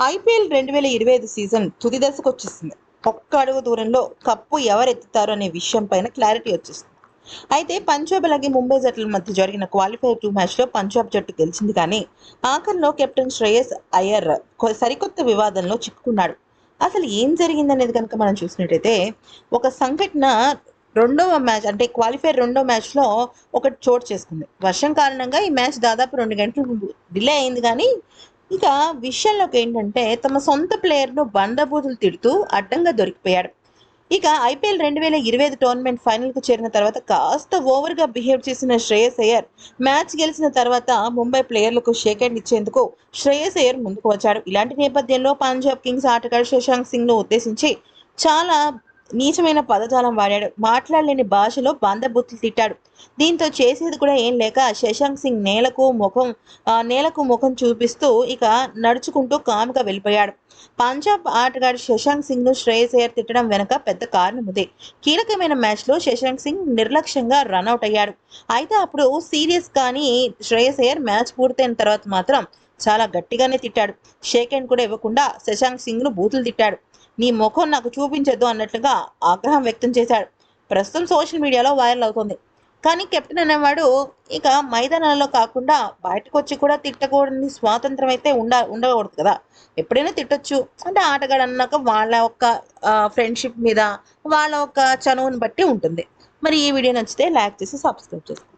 IPL రెండు వేల ఇరవై ఐదు సీజన్ తుది దశకు వచ్చేసింది. ఒక్క అడుగు దూరంలో కప్పు ఎవరెత్తుతారు అనే విషయం పైన క్లారిటీ వచ్చేసింది. అయితే పంజాబ్ అలాగే ముంబై జట్ల మధ్య జరిగిన క్వాలిఫైర్ టూ మ్యాచ్లో పంజాబ్ జట్టు గెలిచింది కానీ ఆఖరిలో కెప్టెన్ శ్రేయస్ అయ్యర్ సరికొత్త వివాదంలో చిక్కుకున్నాడు. అసలు ఏం జరిగిందనేది కనుక మనం చూసినట్టయితే ఒక సంఘటన రెండవ మ్యాచ్ అంటే క్వాలిఫైర్ రెండో మ్యాచ్లో ఒకటి చోటు చేసుకుంది. వర్షం కారణంగా ఈ మ్యాచ్ దాదాపు రెండు గంటలు డిలే అయింది కానీ ఇక విషయంలోకి ఏంటంటే తమ సొంత ప్లేయర్ను బండబూతులు తిడుతూ అడ్డంగా దొరికిపోయాడు. ఇక ఐపీఎల్ రెండు వేల ఇరవై ఐదు టోర్నమెంట్ ఫైనల్కు చేరిన తర్వాత కాస్త ఓవర్గా బిహేవ్ చేసిన శ్రేయస్ అయ్యర్ మ్యాచ్ గెలిచిన తర్వాత ముంబై ప్లేయర్లకు షేక్ హ్యాండ్ ఇచ్చేందుకు శ్రేయస్ అయ్యర్ ముందుకు వచ్చాడు. ఇలాంటి నేపథ్యంలో పంజాబ్ కింగ్స్ ఆటగాడు శశాంక్ సింగ్ను ఉద్దేశించి చాలా నీచమైన పదజాలం వాడాడు. మాట్లాడలేని భాషలో బందబుద్ధులు తిట్టాడు. దీంతో చేసేది కూడా ఏం లేక శశాంక్ సింగ్ నేలకు ముఖం నేలకు ముఖం చూపిస్తూ ఇక నడుచుకుంటూ కామ్గా వెళ్ళిపోయాడు. పంజాబ్ ఆటగాడు శశాంక్ సింగ్ను శ్రేయస్ అయ్యర్ తిట్టడం వెనుక పెద్ద కారణం ఉంది కీలకమైన మ్యాచ్లో శశాంక్ సింగ్ నిర్లక్ష్యంగా రన్అట్ అయ్యాడు. అయితే అప్పుడు సీరియస్ కానీ శ్రేయస్ అయ్యర్ మ్యాచ్ పూర్తయిన తర్వాత మాత్రం చాలా గట్టిగానే తిట్టాడు. షేక్ హ్యాండ్ కూడా ఇవ్వకుండా శశాంక్ సింగ్ను బూతులు తిట్టాడు. నీ ముఖం నాకు చూపించొద్దు అన్నట్లుగా ఆగ్రహం వ్యక్తం చేశాడు. ప్రస్తుతం సోషల్ మీడియాలో వైరల్ అవుతుంది. కానీ కెప్టెన్ అనేవాడు ఇక మైదానాల్లో కాకుండా బయటకు వచ్చి కూడా తిట్టకూడని స్వాతంత్రం అయితే ఉండ ఉండకూడదు కదా. ఎప్పుడైనా తిట్టొచ్చు. అంటే ఆటగాడు అన్నాక వాళ్ళ యొక్క ఫ్రెండ్షిప్ మీద వాళ్ళ యొక్క చనువుని బట్టి ఉంటుంది. మరి ఈ వీడియో నచ్చితే లైక్ చేసి సబ్స్క్రైబ్ చేసుకోండి.